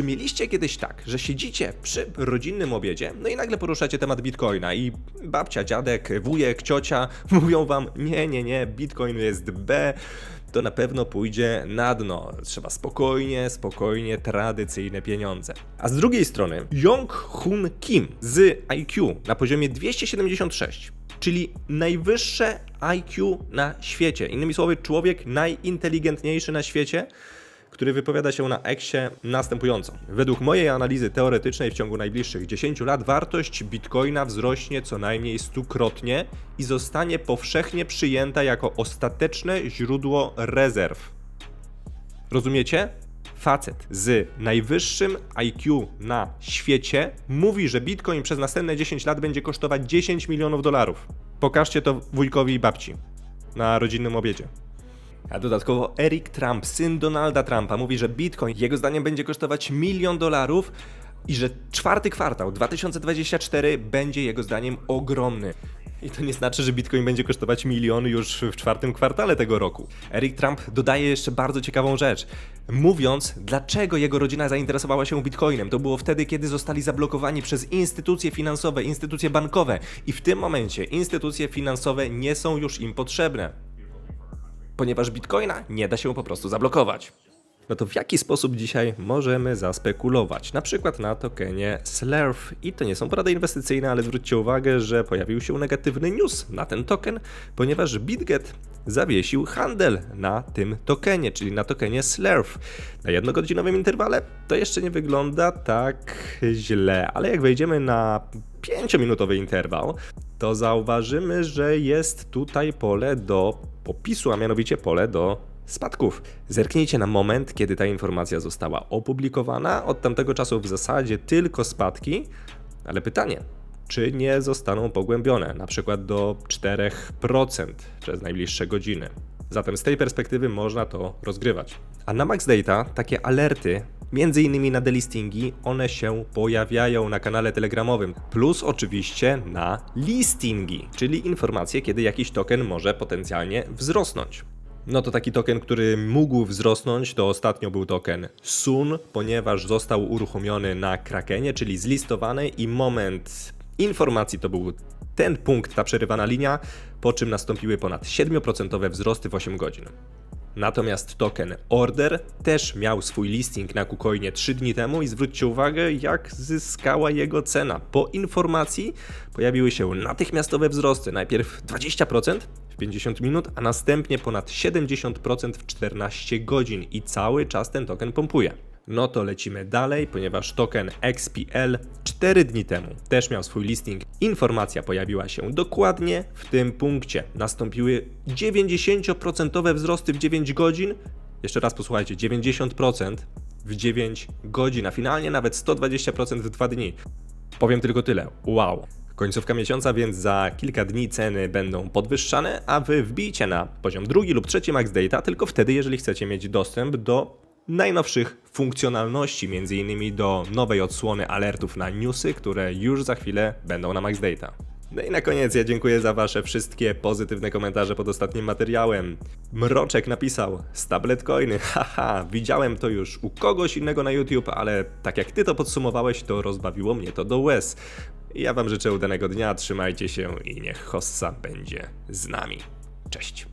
Czy mieliście kiedyś tak, że siedzicie przy rodzinnym obiedzie, no i nagle poruszacie temat bitcoina i babcia, dziadek, wujek, ciocia mówią wam, nie, nie, nie, bitcoin jest B, to na pewno pójdzie na dno. Trzeba spokojnie, spokojnie, tradycyjne pieniądze. A z drugiej strony Yong Hun Kim z IQ na poziomie 276 czyli najwyższe IQ na świecie. Innymi słowy, człowiek najinteligentniejszy na świecie, który wypowiada się na Exie następująco. Według mojej analizy teoretycznej w ciągu najbliższych 10 lat wartość bitcoina wzrośnie co najmniej stukrotnie i zostanie powszechnie przyjęta jako ostateczne źródło rezerw. Rozumiecie? Facet z najwyższym IQ na świecie mówi, że bitcoin przez następne 10 lat będzie kosztować 10 milionów dolarów. Pokażcie to wujkowi i babci na rodzinnym obiedzie. A dodatkowo Eric Trump, syn Donalda Trumpa, mówi, że Bitcoin jego zdaniem będzie kosztować milion dolarów i że czwarty kwartał 2024 będzie jego zdaniem ogromny. I to nie znaczy, że Bitcoin będzie kosztować milion już w czwartym kwartale tego roku. Eric Trump dodaje jeszcze bardzo ciekawą rzecz, mówiąc, dlaczego jego rodzina zainteresowała się Bitcoinem. To było wtedy, kiedy zostali zablokowani przez instytucje finansowe, instytucje bankowe, i w tym momencie instytucje finansowe nie są już im potrzebne ponieważ bitcoina nie da się po prostu zablokować. No to w jaki sposób dzisiaj możemy zaspekulować? Na przykład na tokenie Slurf. I to nie są porady inwestycyjne, ale zwróćcie uwagę, że pojawił się negatywny news na ten token, ponieważ BitGet zawiesił handel na tym tokenie, czyli na tokenie Slurf. Na jednogodzinowym interwale to jeszcze nie wygląda tak źle, ale jak wejdziemy na 5-minutowy interwał, to zauważymy, że jest tutaj pole do popisu, a mianowicie pole do spadków. Zerknijcie na moment, kiedy ta informacja została opublikowana. Od tamtego czasu w zasadzie tylko spadki, ale pytanie, czy nie zostaną pogłębione, na przykład do 4% przez najbliższe godziny. Zatem z tej perspektywy można to rozgrywać. A na Max Data takie alerty, między innymi na delistingi, one się pojawiają na kanale telegramowym, plus oczywiście na listingi, czyli informacje, kiedy jakiś token może potencjalnie wzrosnąć. No to taki token, który mógł wzrosnąć, to ostatnio był token Sun, ponieważ został uruchomiony na Krakenie, czyli zlistowany i moment informacji to był ten punkt, ta przerywana linia, po czym nastąpiły ponad 7% wzrosty w 8 godzin. Natomiast token Order też miał swój listing na KuCoinie 3 dni temu i zwróćcie uwagę, jak zyskała jego cena. Po informacji pojawiły się natychmiastowe wzrosty. Najpierw 20% w 50 minut, a następnie ponad 70% w 14 godzin i cały czas ten token pompuje. No to lecimy dalej, ponieważ token XPL 4 dni temu też miał swój listing. Informacja pojawiła się dokładnie w tym punkcie. Nastąpiły 90% wzrosty w 9 godzin. Jeszcze raz posłuchajcie, 90% w 9 godzin, a finalnie nawet 120% w 2 dni. Powiem tylko tyle. Wow. Końcówka miesiąca, więc za kilka dni ceny będą podwyższane, a wy wbijcie na poziom drugi lub trzeci max data tylko wtedy, jeżeli chcecie mieć dostęp do najnowszych funkcjonalności, m.in. do nowej odsłony alertów na newsy, które już za chwilę będą na Max Data. No i na koniec ja dziękuję za wasze wszystkie pozytywne komentarze pod ostatnim materiałem. Mroczek napisał, stablet coiny, haha, widziałem to już u kogoś innego na YouTube, ale tak jak ty to podsumowałeś, to rozbawiło mnie to do łez. Ja wam życzę udanego dnia, trzymajcie się i niech hossa będzie z nami. Cześć.